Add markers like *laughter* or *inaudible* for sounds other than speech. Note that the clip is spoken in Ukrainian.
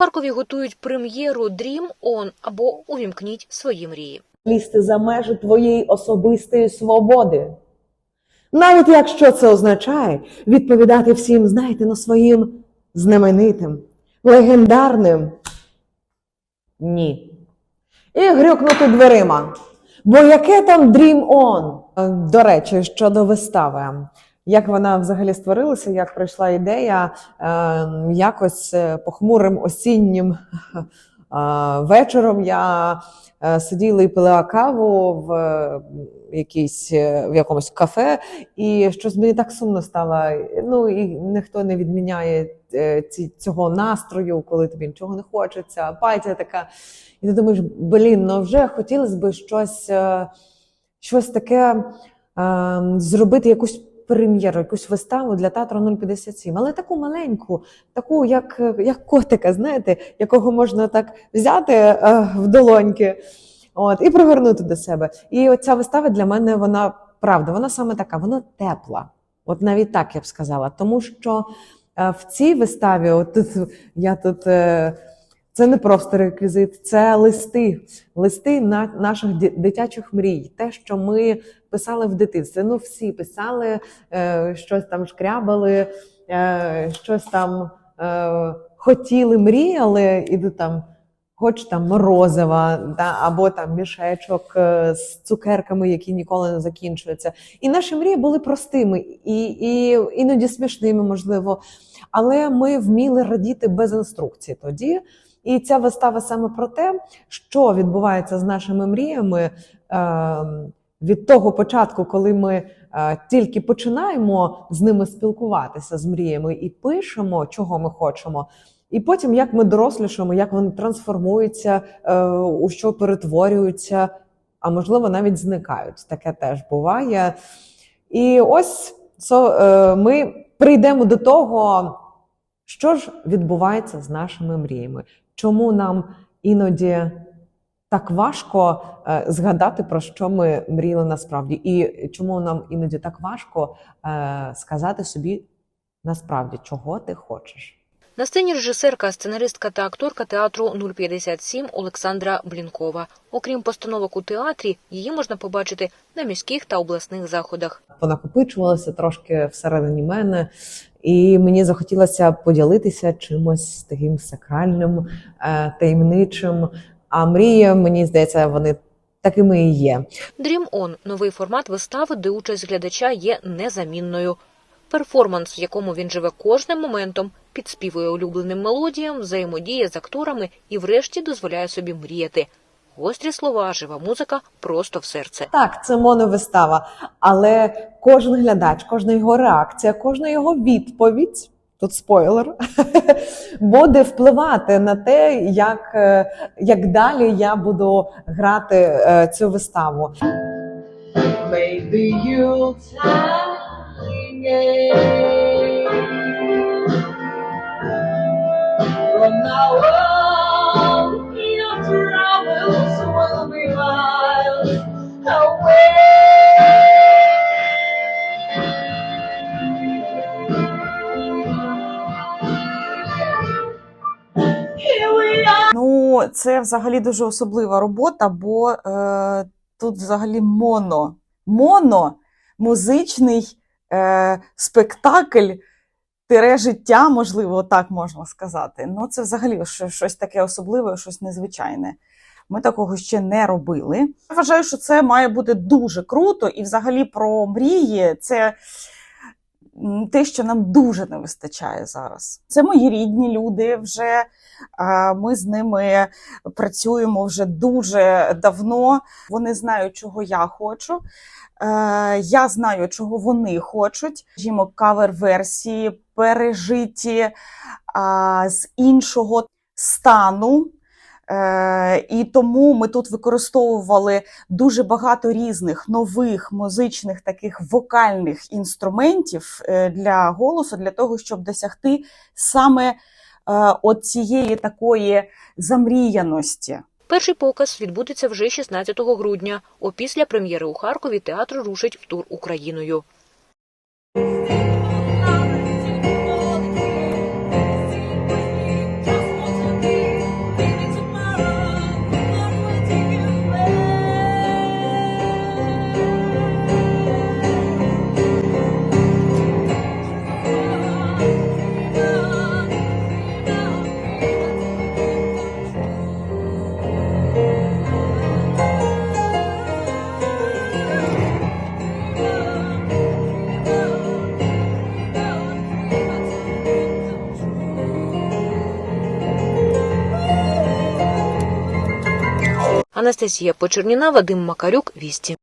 Харкові готують прем'єру Dream On або Увімкніть свої мрії. лізти за межі твоєї особистої свободи. Навіть якщо це означає відповідати всім, знаєте, на своїм знаменитим, легендарним ні. І грюкнути дверима. Бо яке там Dream On? Е, До речі, щодо вистави. Як вона взагалі створилася, як прийшла ідея е, якось е, похмурим осіннім *laughs* е, вечором я е, сиділа і пила каву в якійсь, в якомусь кафе, і щось мені так сумно стало. Ну і ніхто не відміняє ці, цього настрою, коли тобі нічого не хочеться, апатія така. І ти думаєш, блін, ну вже хотілося б щось, щось таке е, зробити, якусь прем'єру, якусь виставу для театру 057, але таку маленьку, таку, як, як котика, знаєте, якого можна так взяти е, в долоньки от, і пригорнути до себе. І оця вистава для мене, вона правда, вона саме така, вона тепла. От навіть так я б сказала. Тому що е, в цій виставі, от я тут. Е, це не просто реквізит, це листи, листи на наших дитячих мрій. Те, що ми писали в дитинстві. Ну, всі писали, е, щось там шкрябали, е, щось там е, хотіли, мріяли, і там. Хоч там морозива, да, або там мішечок е, з цукерками, які ніколи не закінчуються. І наші мрії були простими і, і іноді смішними, можливо. Але ми вміли радіти без інструкції тоді. І ця вистава саме про те, що відбувається з нашими мріями е, від того початку, коли ми е, тільки починаємо з ними спілкуватися з мріями і пишемо, чого ми хочемо. І потім, як ми дорослішаємо, як вони трансформуються, е, у що перетворюються, а можливо, навіть зникають. Таке теж буває. І ось е, ми прийдемо до того, що ж відбувається з нашими мріями. Чому нам іноді так важко е, згадати, про що ми мріяли насправді, і чому нам іноді так важко сказати собі насправді, чого ти хочеш. На сцені режисерка, сценаристка та акторка театру 057 Олександра Блінкова. Окрім постановок у театрі, її можна побачити на міських та обласних заходах. понакопичувалося трошки всередині мене, і мені захотілося поділитися чимось таким сакральним, е, таємничим. А мрії, мені здається, вони такими і є. Dream On – новий формат вистави, де участь глядача є незамінною. Перформанс, в якому він живе кожним моментом, підспівує улюбленим мелодіям, взаємодіє з акторами і врешті дозволяє собі мріяти. Гострі слова, жива музика просто в серце. Так, це моновистава, але кожен глядач, кожна його реакція, кожна його відповідь. Тут спойлер, *laughs* буде впливати на те, як, е, як далі я буду грати е, цю виставу. Maybe you'll Ну, це взагалі дуже особлива робота, бо е, тут взагалі моно. Моно музичний е, спектакль. Тире життя, можливо, так можна сказати. Ну, це взагалі щось таке особливе, щось незвичайне. Ми такого ще не робили. Я вважаю, що це має бути дуже круто, і взагалі про мрії це те, що нам дуже не вистачає зараз. Це мої рідні люди вже. Ми з ними працюємо вже дуже давно. Вони знають, чого я хочу. Е, Я знаю, чого вони хочуть. Скажімо, кавер-версії пережиті з іншого стану. Е, І тому ми тут використовували дуже багато різних нових музичних таких вокальних інструментів е, для голосу, для того, щоб досягти саме е, от цієї такої замріяності. Перший показ відбудеться вже 16 грудня. Опісля прем'єри у Харкові театр рушить в тур Україною. Анастасія Почерніна, Вадим Макарюк, Вісті.